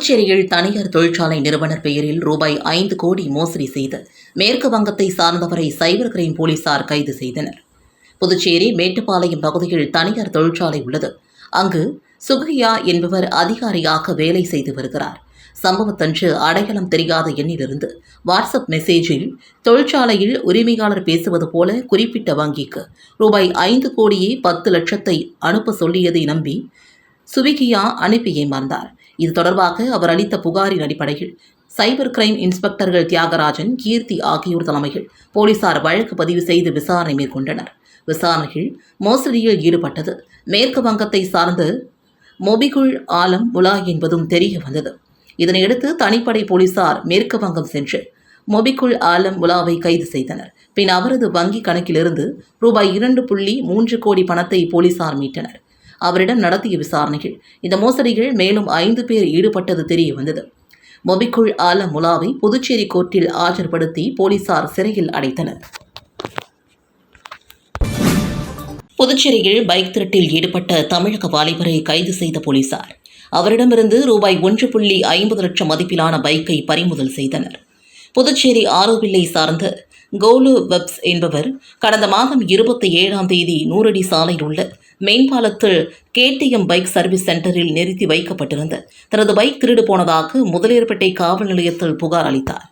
புதுச்சேரியில் தனியார் தொழிற்சாலை நிறுவனர் பெயரில் ரூபாய் ஐந்து கோடி மோசடி செய்து மேற்கு வங்கத்தை சார்ந்தவரை சைபர் கிரைம் போலீசார் கைது செய்தனர். புதுச்சேரி மேட்டுப்பாளையம் பகுதியில் தனியார் தொழிற்சாலை உள்ளது. அங்கு சுகையா என்பவர் அதிகாரியாக வேலை செய்து வருகிறார். சம்பவத்தன்று அடையாளம் தெரியாத எண்ணிலிருந்து வாட்ஸ்அப் மெசேஜில் தொழிற்சாலையில் உரிமையாளர் பேசுவது போல குறிப்பிட்ட வங்கிக்கு ரூபாய் ஐந்து கோடியே பத்து லட்சத்தை அனுப்ப சொல்லியதை நம்பி சுவிகியா அனுப்பி ஏமாந்தார் இது தொடர்பாக அவர் அளித்த புகாரின் அடிப்படையில் சைபர் கிரைம் இன்ஸ்பெக்டர்கள் தியாகராஜன் கீர்த்தி ஆகியோர் தலைமையில் போலீசார் வழக்கு பதிவு செய்து விசாரணை மேற்கொண்டனர். விசாரணையில் மோசடியில் ஈடுபட்டது மேற்கு வங்கத்தை சார்ந்த மொபிகுல் ஆலம் உலா என்பதும் தெரிய வந்தது. இதனையடுத்து தனிப்படை போலீசார் மேற்கு வங்கம் சென்று மொபிக்குள் ஆலம் உலாவை கைது செய்தனர். பின் அவரது வங்கி கணக்கிலிருந்து ரூபாய் இரண்டு புள்ளி மூன்று கோடி பணத்தை போலீசார் மீட்டனர். அவரிடம் நடத்திய விசாரணைகள். இந்த மோசடிகள் மேலும் ஐந்து பேர் ஈடுபட்டது தெரிய வந்தது. மொபிக்குள் ஆல முலாவை புதுச்சேரி கோர்ட்டில் ஆஜர்படுத்தி போலீசார் சிறையில் அடைத்தனர். புதுச்சேரியில் பைக் திருட்டில் ஈடுபட்ட தமிழக வாலிபரை கைது செய்த போலீசார். அவரிடமிருந்து ரூபாய் ஒன்று புள்ளி ஐம்பது லட்சம் மதிப்பிலான பைக்கை பறிமுதல் செய்தனர். புதுச்சேரி ஆரோவில்லை சார்ந்த கோலு வெப்ஸ் என்பவர் கடந்த மாதம் இருபத்தி ஏழாம் தேதி நூறடி சாலையில் உள்ள மேம்பாலத்தில் கேடிஎம் பைக் சர்வீஸ் சென்டரில் நிறுத்தி வைக்கப்பட்டிருந்த. தனது பைக் திருடு போனதாக முதலியர்பேட்டை காவல் நிலையத்தில் புகார் அளித்தார்.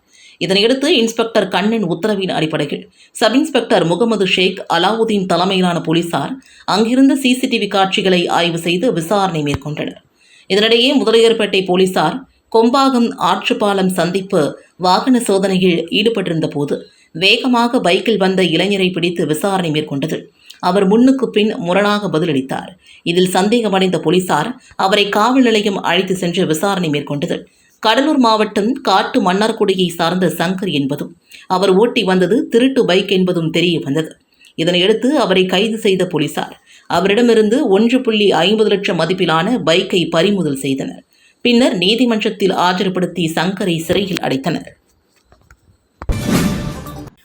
இதனையடுத்து இன்ஸ்பெக்டர் கண்ணன் உத்தரவின் அடிப்படையில் சப் இன்ஸ்பெக்டர் முகமது ஷேக் அலாவுதீன் தலைமையிலான போலீசார் அங்கிருந்த சிசிடிவி காட்சிகளை ஆய்வு செய்து விசாரணை மேற்கொண்டனர். இதனிடையே முதலியார்பேட்டை போலீசார் கொம்பாகம் ஆற்றுப்பாலம் சந்திப்பு வாகன சோதனையில் ஈடுபட்டிருந்த போது வேகமாக பைக்கில் வந்த இளைஞரை பிடித்து விசாரணை மேற்கொண்டது. அவர் முன்னுக்கு பின் முரணாக பதிலளித்தார். இதில் சந்தேகமடைந்த போலீசார் அவரை காவல் நிலையம் அழைத்து சென்று விசாரணை மேற்கொண்டது. கடலூர் மாவட்டம் காட்டு மன்னார்குடியை சார்ந்த சங்கர் என்பதும் அவர் ஓட்டி வந்தது திருட்டு பைக் என்பதும் தெரிய வந்தது. இதனையடுத்து அவரை கைது செய்த போலீசார் அவரிடமிருந்து ஒன்று புள்ளி ஐம்பது லட்சம் மதிப்பிலான பைக்கை பறிமுதல் செய்தனர். பின்னர் நீதிமன்றத்தில் ஆஜர்படுத்தி சங்கரை சிறையில் அடைத்தனர்.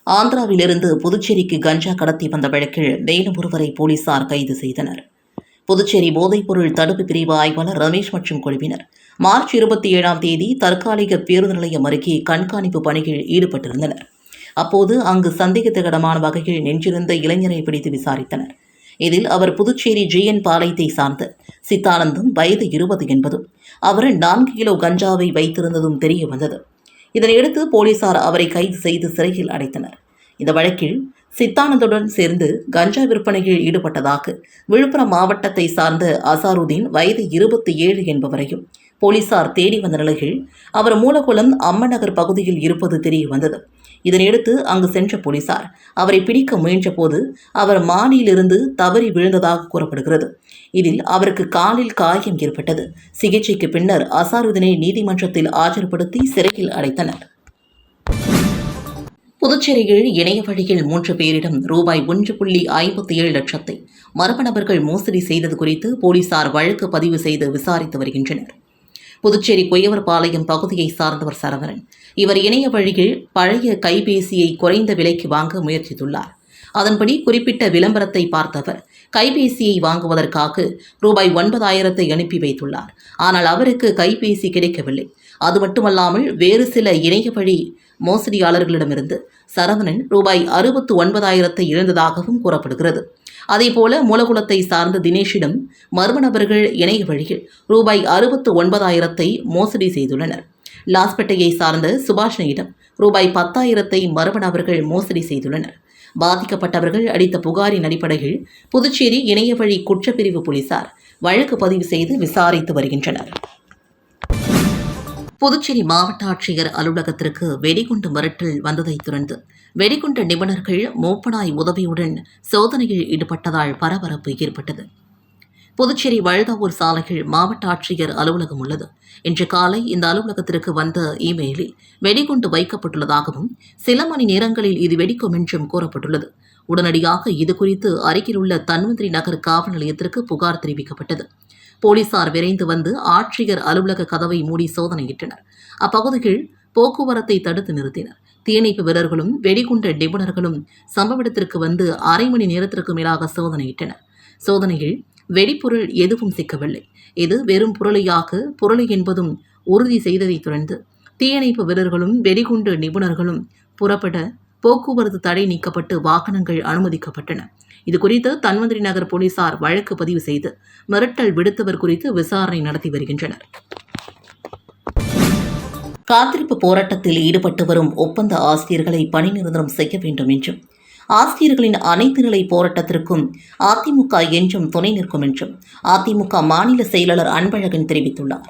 ஆந்திராவிலிருந்து புதுச்சேரிக்கு கஞ்சா கடத்தி வந்த வழக்கில் மேலும் ஒருவரை போலீசார் கைது செய்தனர். புதுச்சேரி போதைப்பொருள் தடுப்பு பிரிவு ஆய்வாளர் ரமேஷ் மற்றும் குழுவினர் மார்ச் இருபத்தி ஏழாம் தேதி தற்காலிக பேருந்து நிலையம் அருகே கண்காணிப்பு பணியில் ஈடுபட்டிருந்தனர். அப்போது அங்கு சந்தேகத்திடமான வகையில் நின்றிருந்த இளைஞரை பிடித்து விசாரித்தனர். இதில் அவர் புதுச்சேரி ஜிஎன் பாளையத்தை சார்ந்த சித்தானந்தும் வயது இருபது என்பதும் அவர் நான்கு கிலோ கஞ்சாவை வைத்திருந்ததும் தெரிய வந்தது. இதனையடுத்து போலீசார் அவரை கைது செய்து சிறையில் அடைத்தனர். இந்த வழக்கில் சித்தானந்துடன் சேர்ந்து கஞ்சா விற்பனையில் ஈடுபட்டதாக விழுப்புரம் மாவட்டத்தை சார்ந்த அசாருதீன் வயது இருபத்தி ஏழு என்பவரையும் போலீசார் தேடி வந்த நிலையில் அவர் மூலகுளம் அம்மநகர் பகுதியில் இருப்பது தெரிய வந்தது இதனையடுத்து அங்கு சென்ற போலீசார் அவரை பிடிக்க முயன்றபோது அவர் மாடியிலிருந்து தவறி விழுந்ததாக கூறப்படுகிறது. இதில் அவருக்கு காலில் காயம் ஏற்பட்டது. சிகிச்சைக்கு பின்னர் அசாருதீனை நீதிமன்றத்தில் ஆஜர்படுத்தி சிறையில் அடைத்தனர். புதுச்சேரியில் இணைய வழியில் மூன்று பேரிடம் ரூபாய் ஒன்று புள்ளி ஐம்பத்தி ஏழு லட்சத்தை மர்ம நபர்கள் மோசடி செய்தது குறித்து போலீசார் வழக்கு பதிவு செய்து விசாரித்து வருகின்றனர். புதுச்சேரி குயவர்பாளையம் பகுதியை சார்ந்தவர் சரவணன். இவர் இணைய வழியில் பழைய கைபேசியை குறைந்த விலைக்கு வாங்க முயற்சித்துள்ளார். அதன்படி குறிப்பிட்ட விளம்பரத்தை பார்த்தவர் கைபேசியை வாங்குவதற்காக ரூபாய் ஒன்பதாயிரத்தை அனுப்பி வைத்துள்ளார். ஆனால் அவருக்கு கைபேசி கிடைக்கவில்லை. அது மட்டுமல்லாமல் வேறு சில இணைய வழி மோசடியாளர்களிடமிருந்து சரவணன் ரூபாய் அறுபத்து ஒன்பதாயிரத்தை இழந்ததாகவும் கூறப்படுகிறது. அதேபோல மூலகுளத்தை சார்ந்த தினேஷிடம் மர்ம நபர்கள் இணைய வழியில் ரூபாய் அறுபத்து ஒன்பதாயிரத்தை மோசடி செய்துள்ளனர். லாஸ்பேட்டையை சார்ந்த சுபாஷினியிடம் ரூபாய் பத்தாயிரத்தை மர்ம நபர்கள் மோசடி செய்துள்ளனர். பாதிக்கப்பட்டவர்கள் அளித்த புகாரின் அடிப்படையில் புதுச்சேரி இணைய வழி குற்றப்பிரிவு போலீசார் வழக்கு பதிவு செய்து விசாரித்து வருகின்றனர். புதுச்சேரி மாவட்ட ஆட்சியர் அலுவலகத்திற்கு வெடிகுண்டு மிரட்டல் வந்ததைத் தொடர்ந்து வெடிகுண்டு நிபுணர்கள் மோப்பனாய் உதவியுடன் சோதனையில் ஈடுபட்டதால் பரபரப்பு ஏற்பட்டது. புதுச்சேரி வழுதாவூர் சாலையில் மாவட்ட ஆட்சியர் அலுவலகம் உள்ளது. இன்று காலை இந்த அலுவலகத்திற்கு வந்த இமெயிலில் வெடிகுண்டு வைக்கப்பட்டுள்ளதாகவும் சில மணி நேரங்களில் இது வெடிக்கும் என்றும் கூறப்பட்டுள்ளது. உடனடியாக இதுகுறித்து அருகிலுள்ள தன்வந்திரி நகர் காவல் நிலையத்திற்கு புகார் தெரிவிக்கப்பட்டது. போலீசார் விரைந்து வந்து ஆட்சியர் அலுவலக கதவை மூடி சோதனையிட்டனர். அப்பகுதியில் போக்குவரத்தை தடுத்து நிறுத்தினர். தீயணைப்பு வீரர்களும் வெடிகுண்ட நிபுணர்களும் சம்பவ இடத்திற்கு வந்து அரை மணி நேரத்திற்கு மேலாக சோதனையிட்டனர். சோதனையில் வெடிப்பொருள் எதுவும் சிக்கவில்லை. இது வெறும் புரளியாக புரளி என்பதும் உறுதி செய்ததைத் தொடர்ந்து தீயணைப்பு வீரர்களும் வெடிகுண்டு நிபுணர்களும் புறப்பட போக்குவரத்து தடை நீக்கப்பட்டு வாகனங்கள் அனுமதிக்கப்பட்டன. இது குறித்து தன்வந்திரி நகர் போலீசார் வழக்கு பதிவு செய்து மிரட்டல் விடுத்தவர் குறித்து விசாரணை நடத்தி வருகின்றனர். காத்திருப்பு போராட்டத்தில் ஈடுபட்டு வரும் ஒப்பந்த ஆசிரியர்களை பணி நிரந்தரம் செய்ய வேண்டும் என்றும் ஆசிரியர்களின் அனைத்து நிலை போராட்டத்திற்கும் அதிமுக என்றும் துணை நிற்கும் என்றும் அதிமுக மாநில செயலாளர் அன்பழகன் தெரிவித்துள்ளார்.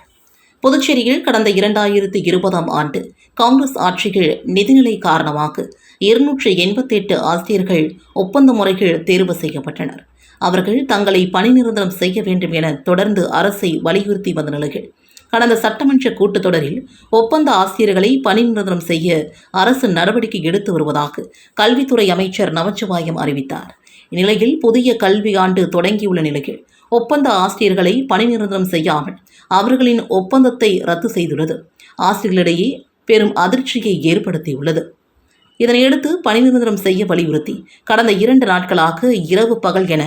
புதுச்சேரியில் கடந்த இரண்டாயிரத்தி இருபதாம் ஆண்டு காங்கிரஸ் ஆட்சியில் நிதிநிலை காரணமாக இருநூற்று எண்பத்தெட்டு ஆசிரியர்கள் ஒப்பந்த முறைகள் தேர்வு செய்யப்பட்டனர். அவர்கள் தங்களை பணி நிரந்தரம் செய்ய வேண்டும் என தொடர்ந்து அரசை வலியுறுத்தி வந்த நிலையில் கடந்த சட்டமன்ற கூட்டத்தொடரில் ஒப்பந்த ஆசிரியர்களை பணி நிரந்தரம் செய்ய அரசு நடவடிக்கை எடுத்து வருவதாக கல்வித்துறை அமைச்சர் நமச்சிவாயம் அறிவித்தார். இந்நிலையில் புதிய கல்வி ஆண்டு தொடங்கியுள்ள நிலையில் ஒப்பந்த ஆசிரியர்களை பணி நிரந்தரம் செய்யாமல் அவர்களின் ஒப்பந்தத்தை ரத்து செய்துள்ளது. ஆசிரியர்களிடையே பெரும் அதிர்ச்சியை ஏற்படுத்தியுள்ளது. இதனையடுத்து பணி நிரந்தரம் செய்ய வலியுறுத்தி கடந்த இரண்டு நாட்களாக இரவு பகல் என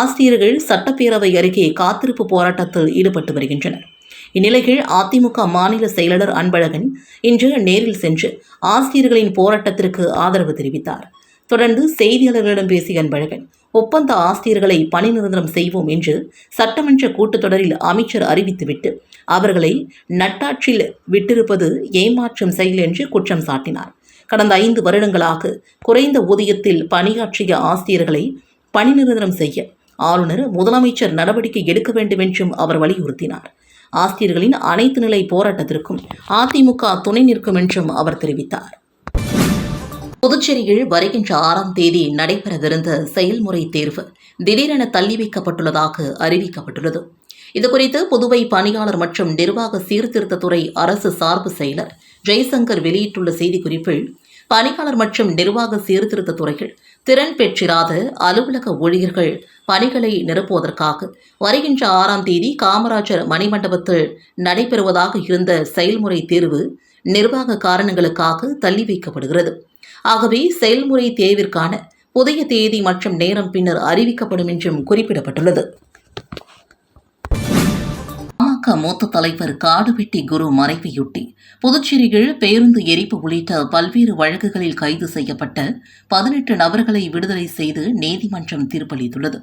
ஆசிரியர்கள் சட்டப்பேரவை அருகே காத்திருப்பு போராட்டத்தில் ஈடுபட்டு வருகின்றனர். இந்நிலையில் அதிமுக மாநில செயலாளர் அன்பழகன் இன்று நேரில் சென்று ஆசிரியர்களின் போராட்டத்திற்கு ஆதரவு தெரிவித்தார். தொடர்ந்து செய்தியாளர்களிடம் பேசிய அன்பழகன் ஒப்பந்த ஆசிரியர்களை பணி நிரந்தரம் செய்வோம் என்று சட்டமன்ற கூட்டத்தொடரில் அமைச்சர் அறிவித்துவிட்டு அவர்களை நட்டாற்றில் விட்டிருப்பது ஏமாற்றும் செயல் என்று குற்றம் சாட்டினார். கடந்த ஐந்து வருடங்களாக குறைந்த ஊதியத்தில் பணியாற்றிய ஆசிரியர்களை பணி நிரந்தரம் செய்ய ஆளுநர் முதலமைச்சர் நடவடிக்கை எடுக்க வேண்டும் என்றும் அவர் வலியுறுத்தினார். ஆசிரியர்களின் அனைத்து நிலை போராட்டத்திற்கும் அதிமுக துணை நிற்கும் என்றும் அவர் தெரிவித்தார். புதுச்சேரியில் வருகின்ற ஆறாம் தேதி நடைபெறவிருந்த செயல்முறை தேர்வு திடீரென தள்ளி வைக்கப்பட்டுள்ளதாக அறிவிக்கப்பட்டுள்ளது. இதுகுறித்து புதுவை பணியாளர் மற்றும் நிர்வாக சீர்திருத்தத்துறை அரசு சார்பு செயலர் ஜெய்சங்கர் வெளியிட்டுள்ள செய்திக்குறிப்பில் பணியாளர் மற்றும் நிர்வாக சீர்திருத்த துறைகள் திறன் பெற்றிராத அலுவலக ஊழியர்கள் பணிகளை நிரப்புவதற்காக வருகின்ற ஆறாம் தேதி காமராஜர் மணிமண்டபத்தில் நடைபெறுவதாக இருந்த செயல்முறை தேர்வு நிர்வாக காரணங்களுக்காக தள்ளி வைக்கப்படுகிறது. ஆகவே செயல்முறை தேர்விற்கான புதிய தேதி மற்றும் நேரம் பின்னர் அறிவிக்கப்படும் என்றும் குறிப்பிடப்பட்டுள்ளது. பாமக மூத்த தலைவர் காடுவெட்டி குரு மறைவையொட்டி புதுச்சேரியில் பேருந்து எரிப்பு உள்ளிட்ட பல்வேறு வழக்குகளில் கைது செய்யப்பட்ட பதினெட்டு நபர்களை விடுதலை செய்து நீதிமன்றம் தீர்ப்பளித்துள்ளது.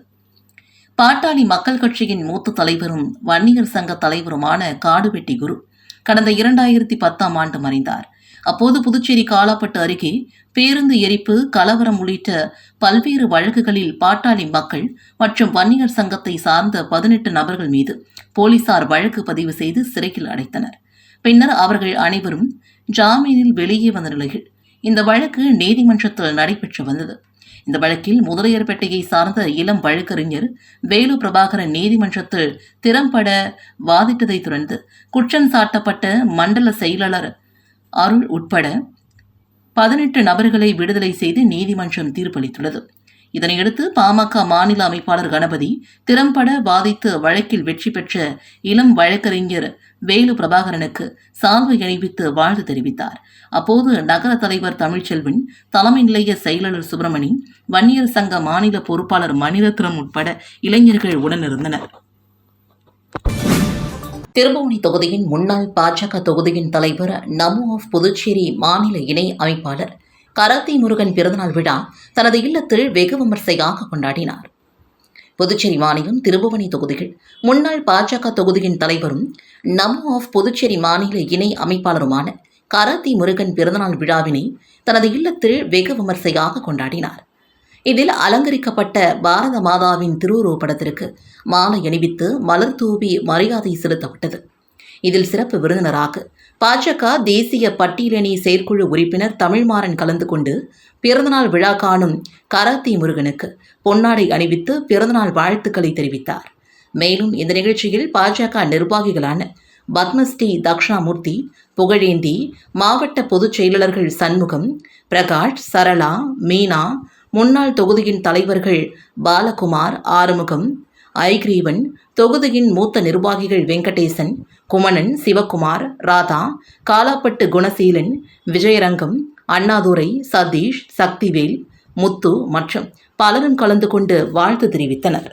பாட்டாளி மக்கள் கட்சியின் மூத்த தலைவரும் வன்னியர் சங்க தலைவருமான காடுவெட்டி குரு கடந்த இரண்டாயிரத்தி பத்தாம் ஆண்டு மறைந்தார். அப்போது புதுச்சேரி காலாப்பட்டு அருகே பேருந்து எரிப்பு கலவரம் உள்ளிட்ட பல்வேறு வழக்குகளில் பாட்டாளி மக்கள் மற்றும் வன்னியர் சங்கத்தை சார்ந்த பதினெட்டு நபர்கள் மீது போலீசார் வழக்கு பதிவு செய்து சிறையில் அடைத்தனர். பின்னர் அவர்கள் அனைவரும் ஜாமீனில் வெளியே வந்த நிலையில் இந்த வழக்கு நீதிமன்றத்தில் நடைபெற்று வந்தது. இந்த வழக்கில் முதலியார்பேட்டையை சார்ந்த இளம் வழக்கறிஞர் வேலு பிரபாகரன் நீதிமன்றத்தில் திறம்பட வாதிட்டதைத் தொடர்ந்து குற்றம் சாட்டப்பட்ட மண்டல செயலாளர் அருள் உட்பட பதினெட்டு நபர்களை விடுதலை செய்து நீதிமன்றம் தீர்ப்பளித்துள்ளது. இதனையடுத்து பாமக மாநில அமைப்பாளர் கணபதி திறம்பட வாதித்து வழக்கில் வெற்றி பெற்ற இளம் வழக்கறிஞர் வேலு பிரபாகரனுக்கு சால்வை அணிவித்து வாழ்த்து தெரிவித்தார். அப்போது நகர தலைவர் தமிழ்ச்செல்வன் தலைமை நிலைய செயலாளர் சுப்பிரமணி வன்னியர் சங்க மாநில பொறுப்பாளர் மணிரத்னம் உட்பட இளைஞர்கள் உடனிருந்தனர். திருபுவனி தொகுதியின் முன்னாள் பாஜக தொகுதியின் தலைவர் நமோ ஆஃப் புதுச்சேரி மாநில இணை அமைப்பாளர் கராத்தி முருகன் பிறந்தநாள் விழா தனது இல்லத்தில் வெகு விமர்சையாக கொண்டாடினார். புதுச்சேரி மாநிலம் திருபுவனி தொகுதியில் முன்னாள் பாஜக தொகுதியின் தலைவரும் நமோ ஆஃப் புதுச்சேரி மாநில இணை அமைப்பாளருமான கராத்தி முருகன் பிறந்தநாள் விழாவினை தனது இல்லத்தில் வெகு விமர்சையாக கொண்டாடினார். இதில் அலங்கரிக்கப்பட்ட பாரத மாதாவின் திருவுருவப்படத்திற்கு மாலை அணிவித்து மலர் தூவி மரியாதை செலுத்தப்பட்டது. இதில் சிறப்பு விருந்தினராக பாஜக தேசிய பட்டியலணி செயற்குழு உறுப்பினர் தமிழ்மாறன் கலந்து கொண்டு பிறந்தநாள் விழா காணும் கராத்தி முருகனுக்கு பொன்னாடை அணிவித்து பிறந்தநாள் வாழ்த்துக்களை தெரிவித்தார். மேலும் இந்த நிகழ்ச்சியில் பாஜக நிர்வாகிகளான பத்மஸ்ரீ தக்ஷணாமூர்த்தி புகழேந்தி மாவட்ட பொதுச் செயலாளர்கள் சண்முகம் பிரகாஷ் சரளா மீனா முன்னாள் தொகுதியின் தலைவர்கள் பாலகுமார் ஆறுமுகம் ஐக்ரீவன் தொகுதியின் மூத்த நிர்வாகிகள் வெங்கடேசன் குமணன் சிவகுமார் ராதா காலாப்பட்டு குணசீலன் விஜயரங்கம் அண்ணாதுரை சதீஷ் சக்திவேல் முத்து மற்றும் பலரும் கலந்து கொண்டு வாழ்த்து தெரிவித்தனர்.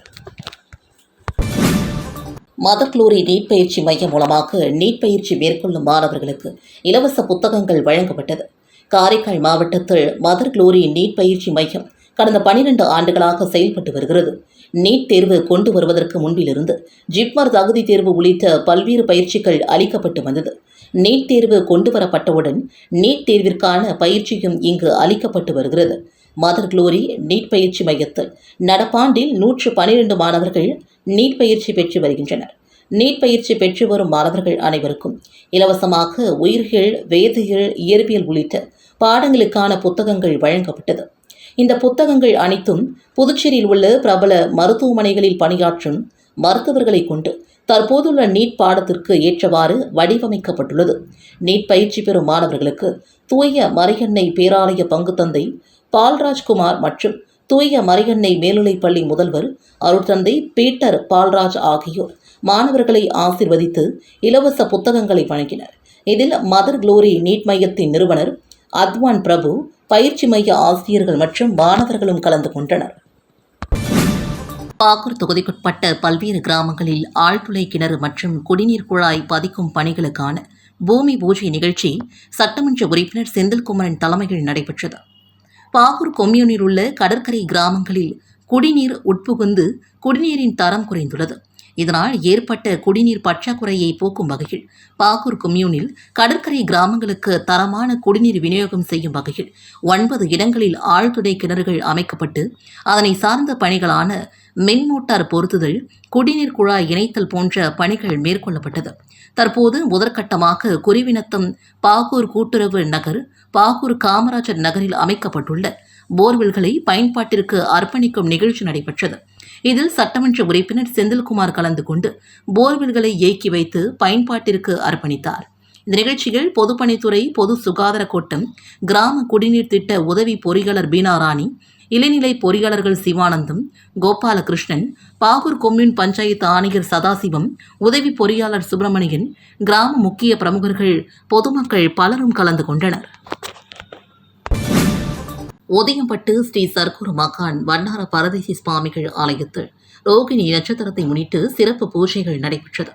மதக்லூரி நீட் பயிற்சி மையம் மூலமாக நீட் பயிற்சி மேற்கொள்ளும் மாணவர்களுக்கு இலவச புத்தகங்கள் வழங்கப்பட்டது. காரைக்கால் மாவட்டத்தில் மதர் குளோரி நீட் பயிற்சி மையம் கடந்த பனிரெண்டு ஆண்டுகளாக செயல்பட்டு வருகிறது. நீட் தேர்வு கொண்டு வருவதற்கு முன்பிலிருந்து ஜிப்மர் தகுதி தேர்வு உள்ளிட்ட பல்வேறு பயிற்சிகள் அளிக்கப்பட்டு வந்தது. நீட் தேர்வு கொண்டு வரப்பட்டவுடன் நீட் தேர்விற்கான பயிற்சியும் இங்கு அளிக்கப்பட்டு வருகிறது. மதர் குளோரி நீட் பயிற்சி மையத்தில் நடப்பாண்டில் நூற்று பனிரெண்டு மாணவர்கள் நீட் பயிற்சி பெற்று வருகின்றனர். நீட் பயிற்சி பெற்று வரும் மாணவர்கள் அனைவருக்கும் இலவசமாக உயிர்கள் வேதியியல் இயற்பியல் உள்ளிட்ட பாடங்களுக்கான புத்தகங்கள் வழங்கப்பட்டது. இந்த புத்தகங்கள் அனைத்தும் புதுச்சேரியில் உள்ள பிரபல மருத்துவமனைகளில் பணியாற்றும் மருத்துவர்களை கொண்டு தற்போதுள்ள நீட் பாடத்திற்கு ஏற்றவாறு வடிவமைக்கப்பட்டுள்ளது. நீட் பயிற்சி பெறும் மாணவர்களுக்கு தூய மரியன்னை பேராலய பங்கு தந்தை பால்ராஜ்குமார் மற்றும் தூய மறையன்னை மேல்நிலைப் பள்ளி முதல்வர் அருட்தந்தை பீட்டர் பால்ராஜ் ஆகியோர் மாணவர்களை ஆசிர்வதித்து இலவச புத்தகங்களை வழங்கினர். இதில் மதர் குளோரி நீட் மையத்தின் நிறுவனர் அத்வான் பிரபு பயிற்சி மைய ஆசிரியர்கள் மற்றும் மாணவர்களும் கலந்து கொண்டனர். பாக்கூர் தொகுதிக்குட்பட்ட பல்வேறு கிராமங்களில் ஆழ்துளை கிணறு மற்றும் குடிநீர் குழாய் பதிக்கும் பணிகளுக்கான பூமி பூஜை நிகழ்ச்சி சட்டமன்ற உறுப்பினர் செந்தில்குமரன் தலைமையில் நடைபெற்றது. பாகூர் கொம்யூனில் உள்ள கடற்கரை கிராமங்களில் குடிநீர் உட்புகுந்து குடிநீரின் தரம் குறைந்துள்ளது. இதனால் ஏற்பட்ட குடிநீர் பற்றாக்குறையை போக்கும் வகையில் பாகூர் கொம்யூனில் கடற்கரை கிராமங்களுக்கு தரமான குடிநீர் விநியோகம் செய்யும் வகையில் ஒன்பது இடங்களில் ஆழ்துளை கிணறுகள் அமைக்கப்பட்டு அதனை சார்ந்த பணிகளான மின் மோட்டார் பொருத்துதல் குடிநீர் குழாய் இணைத்தல் போன்ற பணிகள் மேற்கொள்ளப்பட்டது. தற்போது முதற்கட்டமாக குறிவினத்தம் பாகூர் கூட்டுறவு நகர் பாகூர் காமராஜர் நகரில் அமைக்கப்பட்டுள்ள போர்வெல்களை பயன்பாட்டிற்கு அர்ப்பணிக்கும் நிகழ்ச்சி நடைபெற்றது. இதில் சட்டமன்ற உறுப்பினர் செந்தில்குமார் கலந்து கொண்டு போர்வெல்களை இயக்கி வைத்து பயன்பாட்டிற்கு அர்ப்பணித்தார். இந்த நிகழ்ச்சியில் பொதுப்பணித்துறை பொது சுகாதார கூட்டம் கிராம குடிநீர் திட்ட உதவி பொறியாளர் பீனா ராணி இளநிலை பொறியாளர்கள் சிவானந்தம் கோபாலகிருஷ்ணன் பாகூர் கொம்யூன் பஞ்சாயத்து ஆணையர் சதாசிவம் உதவி பொறியாளர் சுப்பிரமணியன் கிராம முக்கிய பிரமுகர்கள் பொதுமக்கள் பலரும் கலந்து கொண்டனர். உதயம்பட்டு ஸ்ரீ சர்க்குரு மகான் வண்ணார பரதேசி சுவாமிகள் ஆலயத்தில் ரோகிணி நட்சத்திரத்தை முன்னிட்டு சிறப்பு பூஜைகள் நடைபெற்றது.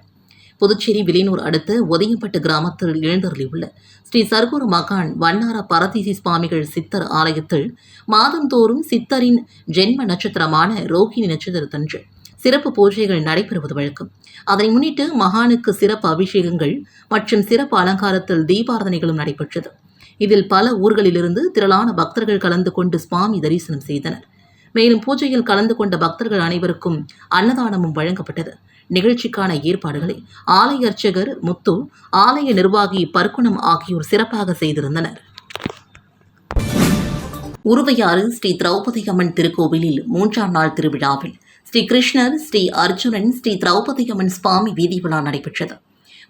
புதுச்சேரி விலையூர் அடுத்த உதயம்பட்டு கிராமத்தில் எழுந்தருளியுள்ள ஸ்ரீ சர்க்குரு மகான் வண்ணார பரதேசி சுவாமிகள் சித்தர் ஆலயத்தில் மாதந்தோறும் சித்தரின் ஜென்ம நட்சத்திரமான ரோகிணி நட்சத்திரத்தன்று சிறப்பு பூஜைகள் நடைபெறுவது வழக்கம். அதனை முன்னிட்டு மகானுக்கு சிறப்பு அபிஷேகங்கள் மற்றும் சிறப்பு அலங்காரத்தில் தீபாரதனைகளும் நடைபெற்றது. இதில் பல ஊர்களிலிருந்து திரளான பக்தர்கள் கலந்து கொண்டு சுவாமி தரிசனம் செய்தனர். மேலும் பூஜையில் கலந்து கொண்ட பக்தர்கள் அனைவருக்கும் அன்னதானமும் வழங்கப்பட்டது. நிகழ்ச்சிக்கான ஏற்பாடுகளை ஆலய அர்ச்சகர் முத்து ஆலய நிர்வாகி பர்க்குணம் ஆகியோர் சிறப்பாக செய்திருந்தனர். உருவையாறு ஸ்ரீ திரௌபதி அம்மன் திருக்கோவிலில் மூன்றாம் நாள் திருவிழாவில் ஸ்ரீ கிருஷ்ணர் ஸ்ரீ அர்ஜுனன் ஸ்ரீ திரௌபதி அம்மன் சுவாமி வீதி விழா நடைபெற்றது.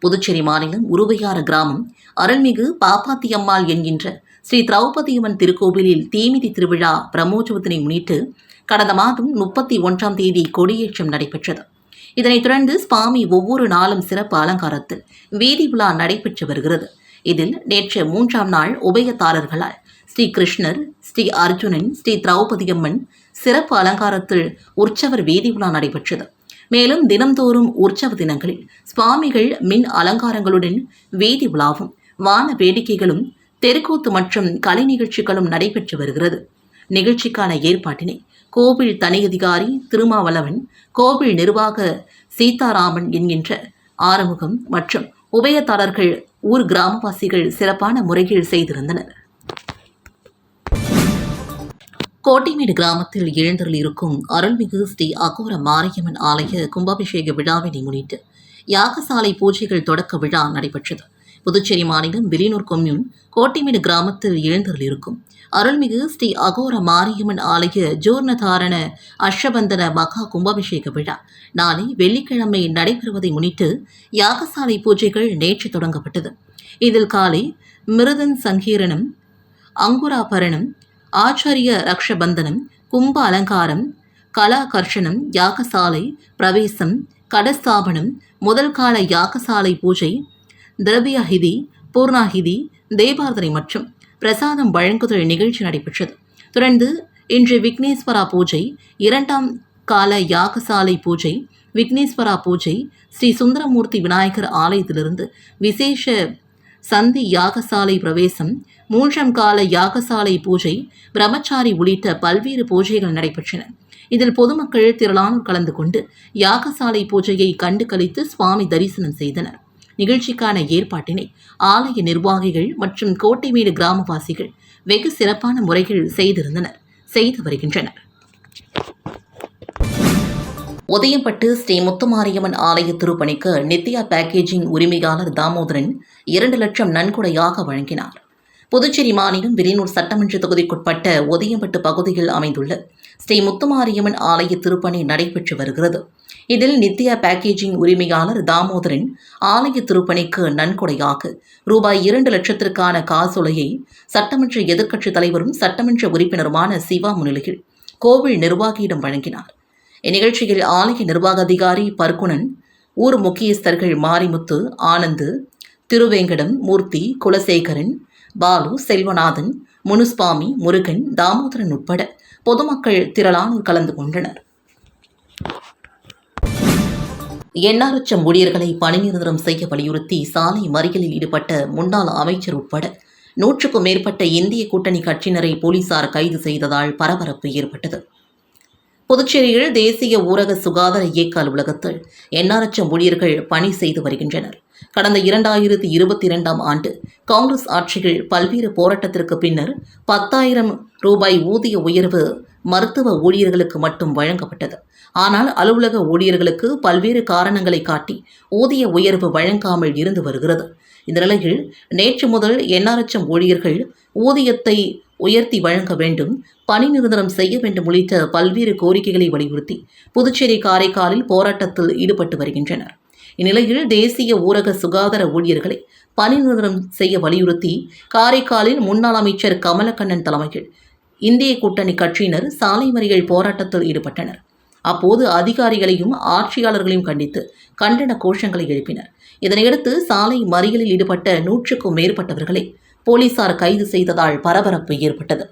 புதுச்சேரி மாநிலம் உருவையாறு கிராமம் அருள்மிகு பாப்பாத்தியம்மாள் என்கின்ற ஸ்ரீ திரௌபதியம்மன் திருக்கோவிலில் தீமிதி திருவிழா பிரமோற்சவத்தினை முன்னிட்டு கடந்த மாதம் முப்பத்தி ஒன்றாம் தேதி கொடியேற்றம் நடைபெற்றது. இதனைத் தொடர்ந்து சுவாமி ஒவ்வொரு நாளும் சிறப்பு அலங்காரத்தில் வீதி விழா நடைபெற்று வருகிறது. இதில் நேற்று மூன்றாம் நாள் உபயதாரர்களால் ஸ்ரீ கிருஷ்ணர் ஸ்ரீ அர்ஜுனன் ஸ்ரீ திரௌபதியம்மன் சிறப்பு அலங்காரத்தில் உற்சவர் வீதி விழா நடைபெற்றது. மேலும் தினம்தோறும் உற்சவ தினங்களில் சுவாமிகள் மின் அலங்காரங்களுடன் வீதி உலாவும் வான வேடிக்கைகளும் தெருக்கூத்து மற்றும் கலை நிகழ்ச்சிகளும் நடைபெற்று வருகிறது. நிகழ்ச்சிக்கான ஏற்பாட்டினை கோவில் தனியதிகாரி திருமாவளவன் கோவில் நிர்வாக சீதாராமன் என்கின்ற ஆறுமுகம் மற்றும் உபயதாரர்கள் ஊர் கிராமவாசிகள் சிறப்பான முறையில் செய்திருந்தனர். கோட்டைமேடு கிராமத்தில் எழுந்தருளிருக்கும் அருள்மிகு ஸ்ரீ அகோர மாரியம்மன் ஆலய கும்பாபிஷேக விழாவினை முன்னிட்டு யாகசாலை பூஜைகள் தொடக்க விழா நடைபெற்றது. புதுச்சேரி மாநிலம் வில்லியனூர் கொம்யூன் கோட்டைமேடு கிராமத்தில் எழுந்தருளிருக்கும் அருள்மிகு ஸ்ரீ அகோர மாரியம்மன் ஆலய ஜூர்ணதாரண அஷ்டபந்தன மகா கும்பாபிஷேக விழா நாளை வெள்ளிக்கிழமை நடைபெறுவதை முன்னிட்டு யாகசாலை பூஜைகள் நேற்று தொடங்கப்பட்டது. இதில் காலை மிருதன் சங்கீரணம் அங்குராபரணம் ஆச்சாரிய ரக்ஷபந்தனம் கும்ப அலங்காரம் கலாகர்ஷணம் யாகசாலை பிரவேசம் கடஸ்தாபனம் முதல் கால யாகசாலை பூஜை திரவியஹிதி பூர்ணாஹிதி தேவார்த்தனை மற்றும் பிரசாதம் வழங்குதல் நிகழ்ச்சி நடைபெற்றது. தொடர்ந்து இன்று விக்னேஸ்வரா பூஜை இரண்டாம் கால யாகசாலை பூஜை விக்னேஸ்வரா பூஜை ஸ்ரீ சுந்தரமூர்த்தி விநாயகர் ஆலயத்திலிருந்து விசேஷ சந்தி யாகசாலை பிரவேசம் மூன்றாம் கால யாகசாலை பூஜை பிரம்மச்சாரி உள்ளிட்ட பல்வேறு பூஜைகள் நடைபெற்றன. இதில் பொதுமக்கள் திரளானோர் கலந்து கொண்டு யாகசாலை பூஜையை கண்டு கழித்து சுவாமி தரிசனம் செய்தனர். நிகழ்ச்சிக்கான ஏற்பாட்டினை ஆலய நிர்வாகிகள் மற்றும் கோட்டைமேடு கிராமவாசிகள் வெகு சிறப்பான முறைகள் செய்திருந்தனர் செய்து வருகின்றனர். உதயம்பட்டு ஸ்ரீ முத்துமாரியம்மன் ஆலய திருப்பணிக்கு நித்யா பேக்கேஜிங் உரிமையாளர் தாமோதரன் இரண்டு லட்சம் நன்கொடையாக வழங்கினார். புதுச்சேரி மாநிலம் விரினூர் சட்டமன்ற தொகுதிக்குட்பட்ட உதயம்பட்டு பகுதியில் அமைந்துள்ள ஸ்ரீ முத்துமாரியம்மன் ஆலய திருப்பணி நடைபெற்று வருகிறது. இதில் நித்யா பேக்கேஜிங் உரிமையாளர் தாமோதரன் ஆலய திருப்பணிக்கு நன்கொடையாக ரூபாய் இரண்டு லட்சத்திற்கான காசோலையை சட்டமன்ற எதிர்க்கட்சித் தலைவரும் சட்டமன்ற உறுப்பினருமான சிவா முன்னிலையில் கோவில் நிர்வாகியிடம் வழங்கினார். இந்நிகழ்ச்சியில் ஆலய நிர்வாக அதிகாரி பர்குணன் ஊர் முக்கியஸ்தர்கள் மாரிமுத்து ஆனந்து திருவேங்கடம் மூர்த்தி குலசேகரன் பாலு செல்வநாதன் முனுஸ்வாமி முருகன் தாமோதரன் உட்பட பொதுமக்கள் திரளானோர் கலந்து கொண்டனர். எண்ணாயிரம் ஊழியர்களை பணி நிரந்தரம் செய்ய வலியுறுத்தி சாலை மறியலில் ஈடுபட்ட முன்னாள் அமைச்சர் உட்பட நூற்றுக்கும் மேற்பட்ட இந்திய கூட்டணி கட்சியினரை போலீசார் கைது செய்ததால் பரபரப்பு ஏற்பட்டது. புதுச்சேரியில் தேசிய ஊரக சுகாதார இயக்க அலுவலகத்தில் எண்ணாயிரம் ஊழியர்கள் பணி செய்து வருகின்றனர். கடந்த இரண்டாயிரத்தி இருபத்தி இரண்டாம் ஆண்டு காங்கிரஸ் ஆட்சியில் பல்வேறு போராட்டத்திற்கு பின்னர் பத்தாயிரம் ரூபாய் ஊதிய உயர்வு மருத்துவ ஊழியர்களுக்கு மட்டும் வழங்கப்பட்டது. ஆனால் அலுவலக ஊழியர்களுக்கு பல்வேறு காரணங்களை காட்டி ஊதிய உயர்வு வழங்காமல் இருந்து வருகிறது. இந்த நிலையில் நேற்று முதல் எண்ணாயிரம் ஊழியர்கள் ஊதியத்தை உயர்த்தி வழங்க வேண்டும் பணி நிரந்தரம் செய்ய வேண்டும் உள்ளிட்ட பல்வேறு கோரிக்கைகளை வலியுறுத்தி புதுச்சேரி காரைக்காலில் போராட்டத்தில் ஈடுபட்டு வருகின்றனர். இந்நிலையில் தேசிய ஊரக சுகாதார ஊழியர்களை பணி நிரந்தரம் செய்ய வலியுறுத்தி காரைக்காலில் முன்னாள் அமைச்சர் கமலக்கண்ணன் தலைமையில் இந்திய கூட்டணி கட்சியினர் சாலை மறியல் போராட்டத்தில் ஈடுபட்டனர். அப்போது அதிகாரிகளையும் ஆட்சியாளர்களையும் கண்டித்து கண்டன கோஷங்களை எழுப்பினர். இதனையடுத்து சாலை மறியலில் ஈடுபட்ட நூற்றுக்கும் மேற்பட்டவர்களை போலீசார் கைது செய்ததால் பரபரப்பு ஏற்பட்டது.